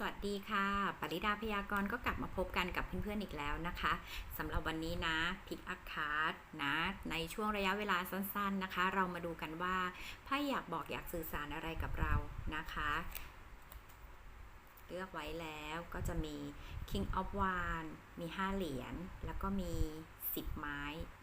สวัสดีค่ะ ปริดาพยากรณ์ก็กลับมาพบกันกับเพื่อนๆอีกแล้วนะคะสำหรับวันนี้นะพิกอัคคาร์ดนะในช่วงระยะเวลาสั้นๆนะคะ เรามาดูกันว่าไพ่อยากบอกอยากสื่อสารอะไรกับเรานะคะ เลือกไว้แล้วก็จะมี King of Wands มี 5 เหรียญแล้วก็มี10 ไม้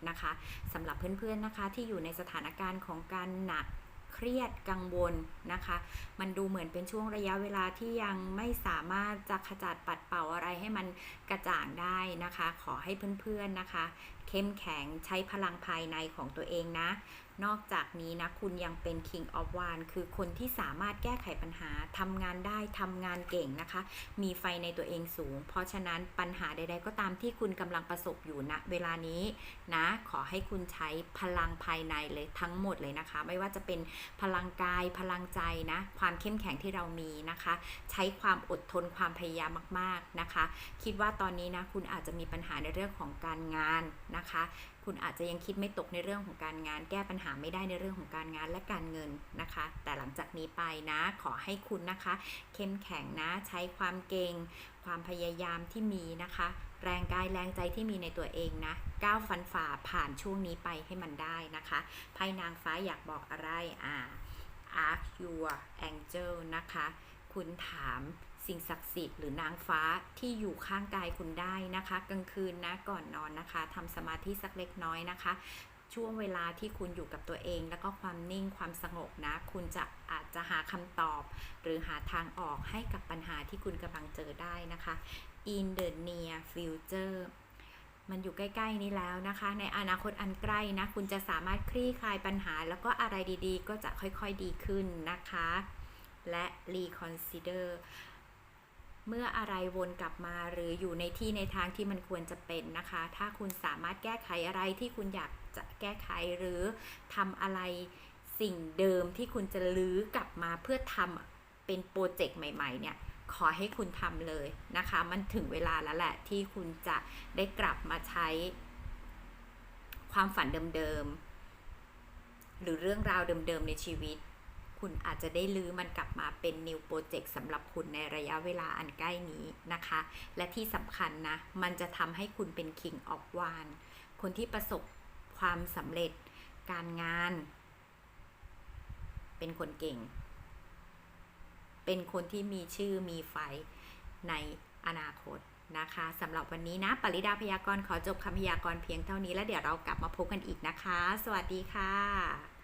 นะคะสำหรับเพื่อนๆนะคะที่อยู่ในสถานการณ์ของการหนัก เครียดกังวลนะคะ มันดูเหมือนเป็นช่วงระยะเวลาที่ยังไม่สามารถจะขจัดปัดเป่าอะไรให้มันกระจ่างได้นะคะ ขอให้เพื่อนๆนะคะเข้มแข็งใช้พลังภายในของตัวเองนะ นอกจากนี้นะ คุณยังเป็น King of w a n d คือคนที่สามารถแก้ไขปัญหาทำงานได้ทำงานเก่งนะคะ มีไฟในตัวเองสูง เพราะฉะนั้นปัญหาใด ๆ ก็ตามที่คุณกำลังประสบอยู่ณเวลานี้นะ ขอให้คุณใช้พลังภายในเลยทั้งหมดเลยนะคะ ไม่ว่าจะเป็นพลังกายพลังใจนะ ความเข้มแข็งที่เรามีนะคะ ใช้ความอดทนความพยายามมาก ๆนะคะ คิดว่าตอนนี้นะคุณอาจจะมีปัญหาในเรื่องของการงานนะคะ คุณอาจจะยังคิดไม่ตกในเรื่องของการงาน แก้ปัญหาไม่ได้ในเรื่องของการงานและการเงินนะคะ แต่หลังจากนี้ไปนะขอให้คุณนะคะ เข้มแข็งนะใช้ความเก่ง ความพยายามที่มีนะคะ แรงกายแรงใจที่มีในตัวเองนะก้าวฟันฝ่าผ่านช่วงนี้ไปให้มันได้นะคะไพ่นางฟ้าอยากบอกอะไรอ่า ask your angel นะคะ คุณถาม สิ่งศักดิ์สิทธิ์หรือนางฟ้าที่อยู่ข้างกายคุณได้นะคะ กลางคืนนะก่อนนอนนะคะทำสมาธิสักเล็กน้อยนะคะ ช่วงเวลาที่คุณอยู่กับตัวเอง แล้วก็ความนิ่งความสงบนะ คุณจะอาจจะหาคำตอบ หรือหาทางออกให้กับปัญหาที่คุณกำลังเจอได้นะคะ in the near future มันอยู่ใกล้ ๆ นี้แล้วนะคะ ในอนาคตอันใกล้นะ คุณจะสามารถคลี่คลายปัญหา แล้วก็อะไรดีๆ ก็จะค่อยๆดีขึ้นนะคะ และ reconsider เมื่ออะไรวนกลับมาหรืออยู่ในที่ในทางที่มันควรจะเป็นนะคะ ถ้าคุณสามารถแก้ไขอะไรที่คุณอยากจะแก้ไขหรือทำอะไรสิ่งเดิมที่คุณจะลื้อกลับมาเพื่อทำเป็นโปรเจกต์ใหม่ ๆ เนี่ยขอให้คุณทำเลยนะคะ มันถึงเวลาแล้วแหละที่คุณจะได้กลับมาใช้ ความฝันเดิมๆหรือเรื่องราวเดิมๆในชีวิต คุณอาจจะได้ลื้อมันกลับมาเป็น new project สำหรับคุณในระยะเวลาอันใกล้นี้นะคะ และที่สำคัญนะ มันจะทำให้คุณเป็น king of one คนที่ประสบความสำเร็จการงาน เป็นคนเก่ง เป็นคนที่มีชื่อมีไฟในอนาคตนะคะสำหรับวันนี้นะ ปริดาพยากรณ์ขอจบคำพยากรณ์เพียงเท่านี้แล้วเดี๋ยวเรากลับมาพบกันอีกนะคะ สวัสดีค่ะ